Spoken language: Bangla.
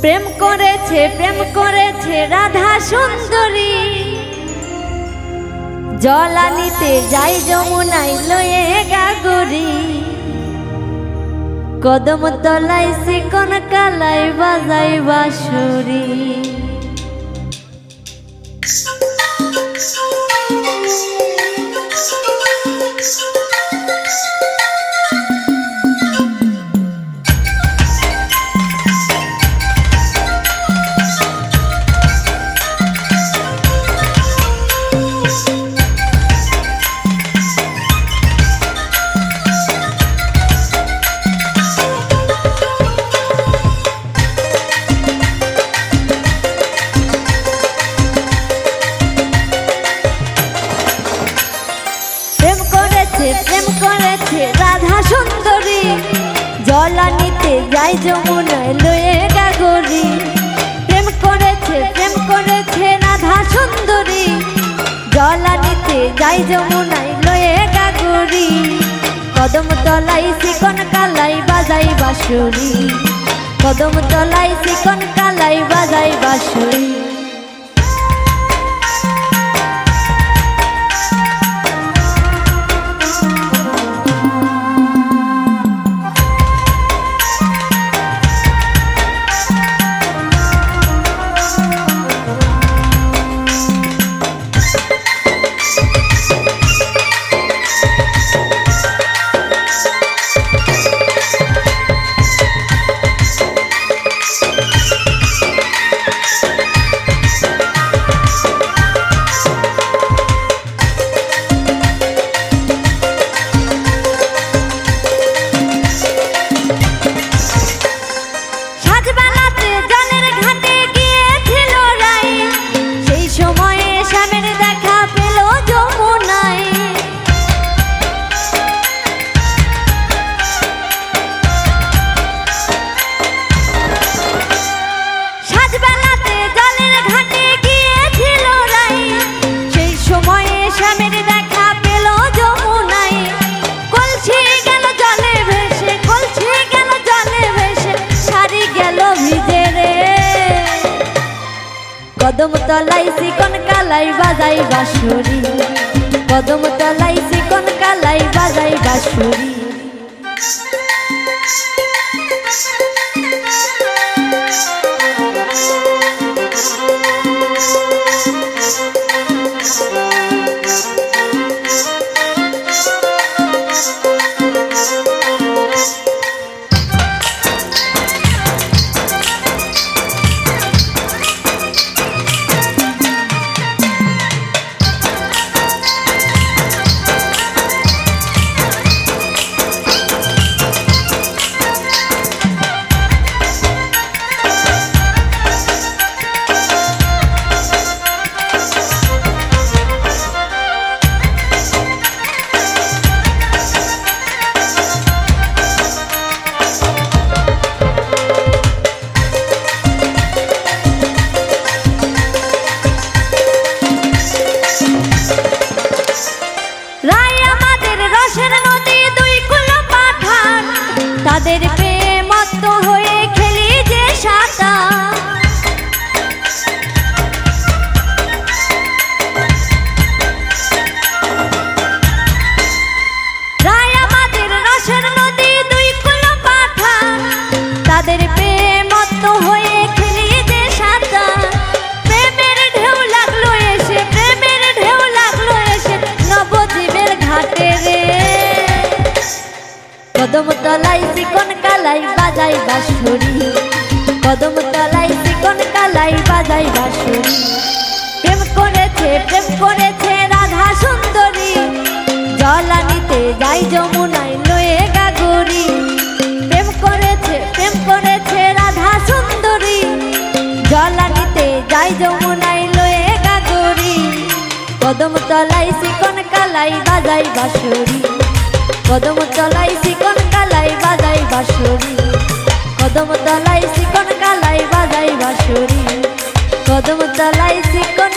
প্রেম করেছে প্রেম করেছে রাধা সুন্দরী। জলানিতে যাই যমুনাই লয়ে গাগরি কদম তলাই শিকন কালাই বাজাই বাসুরি করেছে, প্রেম করেছে, রাধা সুন্দরী। জলানিতে যাই যমুনায় লয়ে গাগরি প্রেম করেছে প্রেম করেছে, রাধা সুন্দরী। জলানিতে যাই যমুনায় লয়ে গাগরি কদম তলাই শিকন কালাই বাজাই বাঁশুরি। কদম তলাই শিকন কালাই বাজাই বাঁশুরি। কদম তলাই সিকন কালাই বাজাই বাঁশুরি। কদম তলাই সিকন কালাই বাজাই বাঁশুরি। কদম তলাই চিকন কালাই বাজাই বাঁশুরি কদম তলাই চিকন কালাই বাজাই বাঁশুরি প্রেম করেছে প্রেম করেছে রাধা সুন্দরী। জলানিতে যাই যমুনাই লয়ে গাগরি। প্রেম করেছে প্রেম করেছে রাধা সুন্দরী। জলানিতে যাই যমুনাই লয়ে গাগরি। কদম তলাই চিকন কালাই বাজাই বাঁশুরি কদম তলাই কদম তলাই সিকন কালাই বাজাই বাঁশুরি। কদম তলাই সিকন